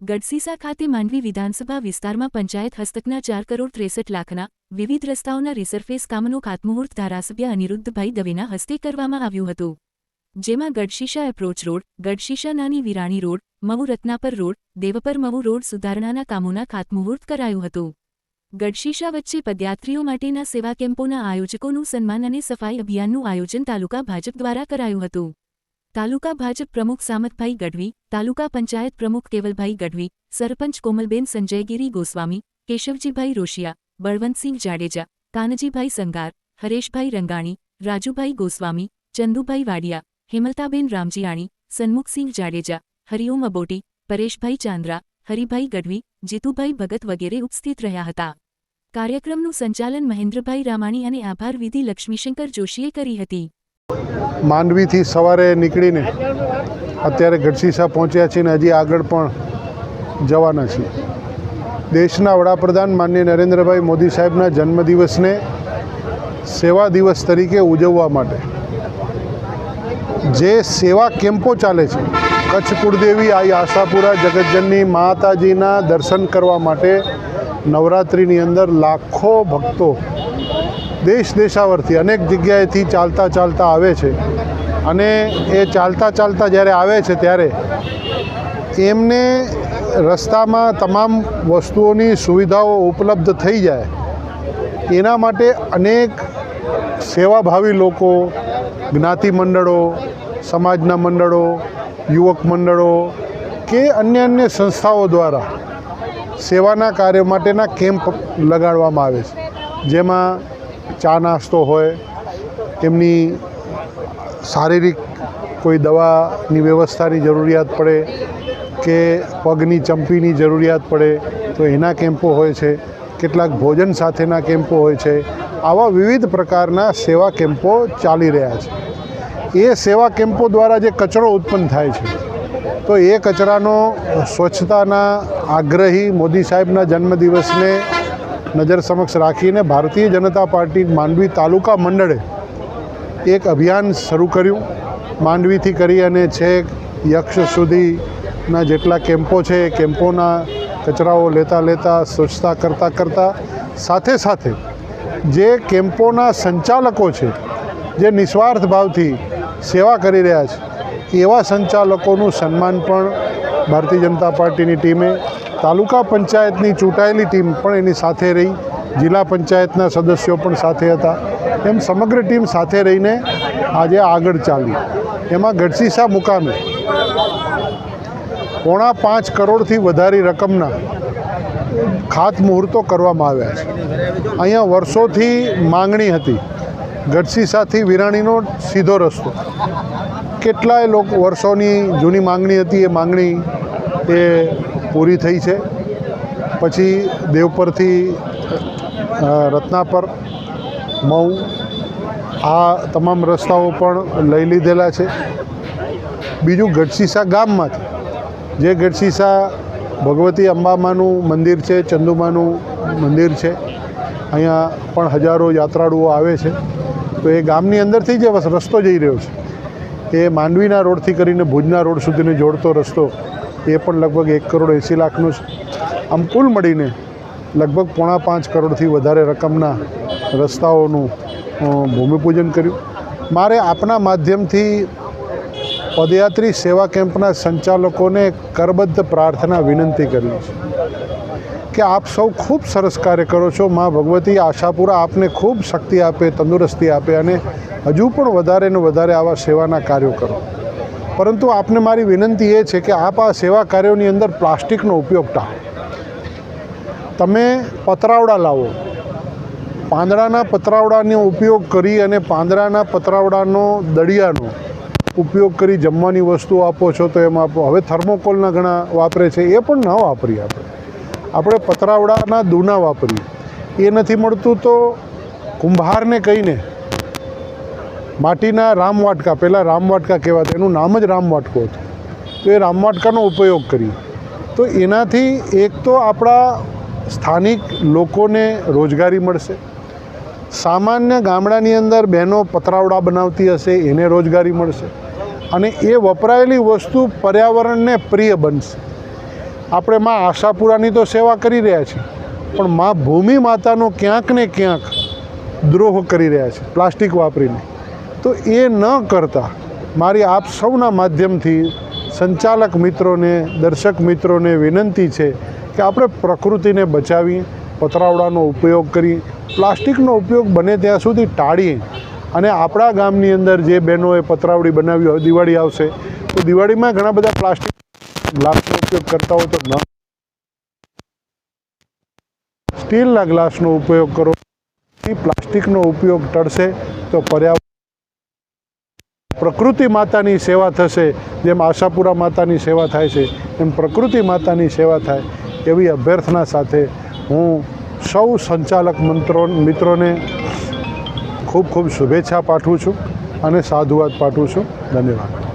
ગઢસીસા ખાતે માંડવી વિધાનસભા વિસ્તારમાં પંચાયત હસ્તકના ચાર કરોડ ત્રેસઠ લાખના વિવિધ રસ્તાઓના રિસરફેસ કામનું ખાતમુહૂર્ત ધારાસભ્ય અનિરુદ્ધભાઈ દવેના હસ્તે કરવામાં આવ્યું હતું. જેમાં Gadhshisha approach road Gadhshisha Nani Virani road Mavu Ratnapar road, Devpar Mavu road સુધારણાના કામોના ખાતમુહૂર્ત કરાયું હતું. ગઢશીશા વચ્ચે પદયાત્રીઓ માટેના સેવા કેમ્પોના આયોજકોનું સન્માન અને સફાઈ અભિયાનનું આયોજન તાલુકા ભાજપ દ્વારા કરાયું હતું. તાલુકા ભાજપ પ્રમુખ સામતભાઈ ગઢવી, તાલુકા પંચાયત પ્રમુખ કેવલભાઈ ગઢવી, સરપંચ કોમલબેન સંજયગીરી ગોસ્વામી, કેશવજીભાઈ રોશિયા, બળવંતસિંહ જાડેજા, કાનજીભાઈ સંગાર, હરેશભાઈ રંગાણી, રાજુભાઈ ગોસ્વામી, ચંદુભાઈ વાડિયા, હેમલતાબેન રામજીયાણી, સન્મુખસિંહ જાડેજા, હરિઓમ અબોટી, પરેશભાઈ ચાંદ્રા, હરિભાઈ ગઢવી, જીતુભાઈ ભગત વગેરે ઉપસ્થિત રહ્યા હતા. કાર્યક્રમનું સંચાલન મહેન્દ્રભાઈ રામાણી અને આભાર વિધિ લક્ષ્મીશંકર જોશીએ કરી હતી. માંડવીથી સવારે નીકળીને અત્યારે ગઢસીસા પહોંચ્યા છીએ અને હજી આગળ પણ જવાના છીએ દેશના વડાપ્રધાન માનનીય નરેન્દ્રભાઈ મોદી સાહેબના જન્મદિવસને સેવા દિવસ તરીકે ઉજવવા માટે. જે સેવા કેમ્પો ચાલે છે, કચ્છ કુળદેવી, આઈ આશાપુરા, જગતજનની માતાજીના દર્શન કરવા માટે નવરાત્રિની અંદર લાખો ભક્તો દેશ દેશાવરથી અનેક જગ્યાએથી ચાલતા ચાલતા આવે છે. અને એ ચાલતા ચાલતા જ્યારે આવે છે ત્યારે એમને રસ્તામાં તમામ વસ્તુઓની સુવિધાઓ ઉપલબ્ધ થઈ જાય. એના માટે અનેક સેવાભાવી લોકો, જ્ઞાતિ મંડળો, સમાજના મંડળો, યુવક મંડળો કે અન્ય અન્ય સંસ્થાઓ દ્વારા સેવાના કાર્ય માટેના કેમ્પ લગાડવામાં આવે છે. જેમાં ચા નાસ્તો હોય, તેમની શારીરિક કોઈ દવાની વ્યવસ્થાની જરૂરિયાત પડે કે પગની ચંપીની જરૂરિયાત પડે, તો એના કેમ્પો હોય છે, કેટલાક ભોજન સાથેના કેમ્પો હોય છે, આવા વિવિધ પ્રકારના સેવા કેમ્પો ચાલી રહ્યા છે. એ સેવા કેમ્પો દ્વારા જે કચરો ઉત્પન્ન થાય છે, તો એ કચરાનો સ્વચ્છતાના આગ્રહી મોદી સાહેબના જન્મદિવસને નજર સમક્ષ રાખીને ભારતીય જનતા પાર્ટી માંડવી તાલુકા મંડળે એક અભિયાન શરૂ કર્યું. માંડવીથી કરી અને છેક યક્ષ સુધીના જેટલા કેમ્પો છે એ કેમ્પોના કચરાઓ લેતા લેતા, સ્વચ્છતા કરતાં કરતાં, સાથે સાથે જે કેમ્પોના સંચાલકો છે, જે નિસ્વાર્થ ભાવથી સેવા કરી રહ્યા છે, એવા સંચાલકોનું સન્માન પણ ભારતીય જનતા પાર્ટીની ટીમે તાલુકા પંચાયતની ચૂંટાયેલી ટીમ પણ એની સાથે રહી. જિલ્લા પંચાયતના સદસ્યો પણ સાથે હતા. એમ સમગ્ર ટીમ સાથે રહીને આજે આગળ ચાલી. એમાં ગઢસીસા મુકામે પોણા પાંચ કરોડથી વધારી રકમના ખાતમુહૂર્તો કરવામાં આવ્યા છે. અહીંયા વર્ષોથી માંગણી હતી ગઢસીસાથી વિરાણીનો સીધો રસ્તો. કેટલાય લોકો વર્ષોની જૂની માંગણી હતી. એ માંગણી એ પૂરી થઈ છે. પછી દેવપરથી રત્નાપર, મઉ, આ તમામ રસ્તાઓ પણ લઈ લીધેલા છે. બીજું ગઢસીસા ગામમાંથી, જે ગઢસીસા ભગવતી અંબામાનું મંદિર છે, ચંદુમાનું મંદિર છે, અહીંયા પણ હજારો યાત્રાળુઓ આવે છે. તો એ ગામની અંદરથી જે રસ્તો જઈ રહ્યો છે. એ માંડવીના રોડથી કરીને ભુજના રોડ સુધીને જોડતો રસ્તો એ પણ લગભગ એક કરોડ એંસી લાખનું છે. આમ કુલ મળીને લગભગ પોણા પાંચ કરોડથી વધારે રકમના રસ્તાઓનું ભૂમિપૂજન કર્યું. મારે આપના માધ્યમથી પદયાત્રી સેવા કેમ્પના સંચાલકોને કરબદ્ધ પ્રાર્થના વિનંતી કરી છે કે આપ સૌ ખૂબ સરસ કાર્ય કરો છો. મા ભગવતી આશાપુરા આપને ખૂબ શક્તિ આપે, તંદુરસ્તી આપે અને હજુ પણ વધારે ને વધારે આવા સેવાના કાર્યો કરો. પરંતુ આપને મારી વિનંતી એ છે કે આપ આ સેવા કાર્યોની અંદર પ્લાસ્ટિકનો ઉપયોગ ટાળો. તમે પતરાવડા લાવો. પાંદડાના પતરાવડાનો ઉપયોગ કરી અને પાંદડાના પતરાવડાનો દળિયાનો ઉપયોગ કરી જમવાની વસ્તુ આપો છો તો એમાં આપો. હવે થર્મોકોલના ઘણા વાપરે છે, એ પણ ન વાપરીએ આપણે. આપણે પતરાવડાના દૂના વાપરીએ. એ નથી મળતું તો કુંભારને કહીને માટીના રામવાટકા, પહેલાં રામવાટકા કહેવાતા, એનું નામ જ રામવાટકો હતું. તો એ રામવાટકાનો ઉપયોગ કરીએ. તો એનાથી એક તો આપણા સ્થાનિક લોકોને રોજગારી મળશે. સામાન્ય ગામડાની અંદર બહેનો પતરાવડા બનાવતી હશે, એને રોજગારી મળશે. અને એ વપરાયેલી વસ્તુ પર્યાવરણને પ્રિય બનશે. આપણે માં આશાપુરાની તો સેવા કરી રહ્યા છીએ, પણ માં ભૂમિ માતાનો ક્યાંક ને ક્યાંક દ્રોહ કરી રહ્યા છે, પ્લાસ્ટિક વાપરીને. તો એ ન કરતા મારી આપ સૌના માધ્યમથી સંચાલક મિત્રોને, દર્શક મિત્રોને વિનંતી છે કે આપણે પ્રકૃતિને બચાવી પતરાવડાનો ઉપયોગ કરી પ્લાસ્ટિકનો ઉપયોગ બને ત્યાં સુધી ટાળીએ. અને આપણા ગામની અંદર જે બહેનોએ પતરાવડી બનાવી હોય, દિવાળી આવશે, તો દિવાળીમાં ઘણા બધા પ્લાસ્ટિક ગ્લાસનો ઉપયોગ કરતા હોય તો ન સ્ટીલના ગ્લાસનો ઉપયોગ કરો. પ્લાસ્ટિકનો ઉપયોગ ટળશે તો પર્યાવરણ પ્રકૃતિ માતાની સેવા થશે, જેમ આશાપુરા માતાની સેવા થાય છે, એમ પ્રકૃતિ માતાની સેવા થાય એવી અભ્યર્થના સાથે હું સૌ સંચાલક મંત્રો, મિત્રોને ખૂબ ખૂબ શુભેચ્છા પાઠવું છું અને સાધુવાદ પાઠવું છું. ધન્યવાદ.